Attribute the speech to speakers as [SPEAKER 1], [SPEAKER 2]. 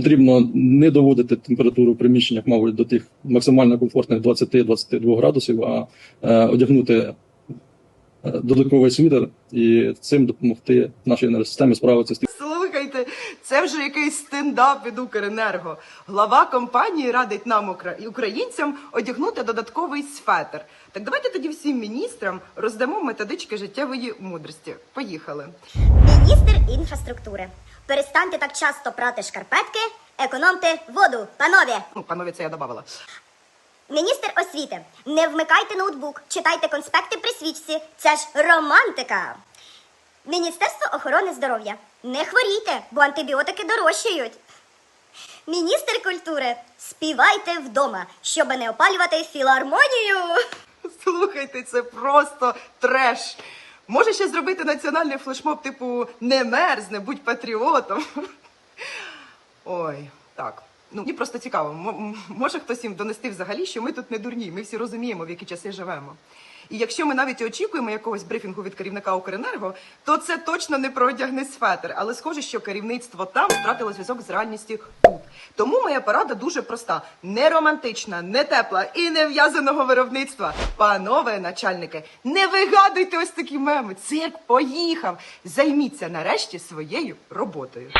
[SPEAKER 1] Потрібно не доводити температуру в приміщеннях, мабуть, до тих максимально комфортних 20-22 градусів, а е, одягнути е, додатковий світер і цим допомогти нашій енергосистемі справитися з тим.
[SPEAKER 2] Слухайте, це вже якийсь стендап від Укренерго. Глава компанії радить нам, українцям, одягнути додатковий светр. Так давайте тоді всім міністрам роздамо методички життєвої мудрості. Поїхали.
[SPEAKER 3] Міністр інфраструктури. Перестаньте так часто прати шкарпетки, економте воду, панове.
[SPEAKER 2] Ну, панове, це я додавала.
[SPEAKER 3] Міністр освіти. Не вмикайте ноутбук, читайте конспекти при свічці. Це ж романтика. Міністерство охорони здоров'я. Не хворійте, бо антибіотики дорожчають. Міністр культури. Співайте вдома, щоб не опалювати філармонію.
[SPEAKER 2] Слухайте, це просто треш. Може ще зробити національний флешмоб, типу не мерзне, будь патріотом. Ой, так. Ну, мені просто цікаво, може хтось їм донести взагалі, що ми тут не дурні, ми всі розуміємо, в які часи живемо. І якщо ми навіть очікуємо якогось брифінгу від керівника Укренерго, то це точно не про одягни светр. Але схоже, що керівництво там втратило зв'язок з реальністю тут. Тому моя порада дуже проста: не романтична, не тепла і не в'язаного виробництва. Панове начальники, не вигадуйте ось такі меми. Цирк поїхав. Займіться нарешті своєю роботою.